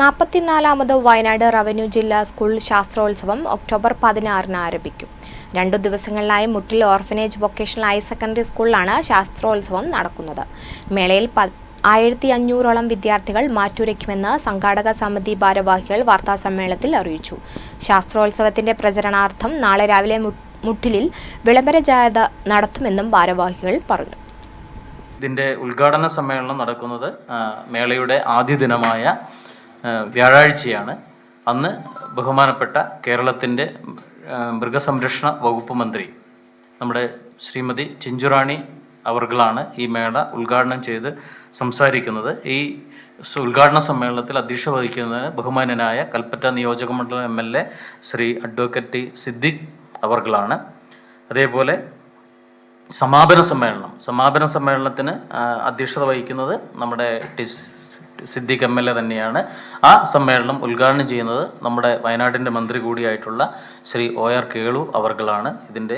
നാൽപ്പത്തിനാലാമത് Wayanad revenue ജില്ലാ school ശാസ്ത്രോത്സവം October പതിനാറിന് ആരംഭിക്കും. രണ്ടു ദിവസങ്ങളിലായി മുട്ടിൽ ഓർഫനേജ് വൊക്കേഷണൽ ഹയർ സെക്കൻഡറി സ്കൂളിലാണ് ശാസ്ത്രോത്സവം നടക്കുന്നത്. മേളയിൽ ആയിരത്തി അഞ്ഞൂറോളം വിദ്യാർത്ഥികൾ മാറ്റുരയ്ക്കുമെന്ന് സംഘാടക സമിതി ഭാരവാഹികൾ വാർത്താസമ്മേളനത്തിൽ അറിയിച്ചു. ശാസ്ത്രോത്സവത്തിന്റെ പ്രചരണാർത്ഥം നാളെ രാവിലെ മുട്ടിലിൽ വിളംബര ജാഥ നടത്തുമെന്നും ഭാരവാഹികൾ പറഞ്ഞു. ഇതിന്റെ ഉദ്ഘാടന സമ്മേളനം നടക്കുന്നത് മേളയുടെ ആദ്യ ദിനമായ വ്യാഴാഴ്ചയാണ് അന്ന് ബഹുമാനപ്പെട്ട കേരളത്തിന്റെ മൃഗസംരക്ഷണ വകുപ്പ് മന്ത്രി നമ്മുടെ ശ്രീമതി ചിഞ്ചുറാണി അവർകളാണ് ഈ മേള ഉദ്ഘാടനം ചെയ്ത് സംസാരിക്കുന്നത്. ഈ ഉദ്ഘാടന സമ്മേളനത്തിൽ അധ്യക്ഷ വഹിക്കുന്നതിന് ബഹുമാനനായ കൽപ്പറ്റ നിയോജക മണ്ഡലം M L A Shri advocate Siddique അവർകളാണ്. അതേപോലെ സമാപന സമ്മേളനം സമാപന സമ്മേളനത്തിന് അധ്യക്ഷത വഹിക്കുന്നത് നമ്മുടെ T Siddique M L A തന്നെയാണ് ആ സമ്മേളനം ഉദ്ഘാടനം ചെയ്യുന്നത് നമ്മുടെ വയനാടിന്റെ മന്ത്രി കൂടിയായിട്ടുള്ള ശ്രീ ഒ ആർ കേളു അവർകളാണ് ഇതിന്റെ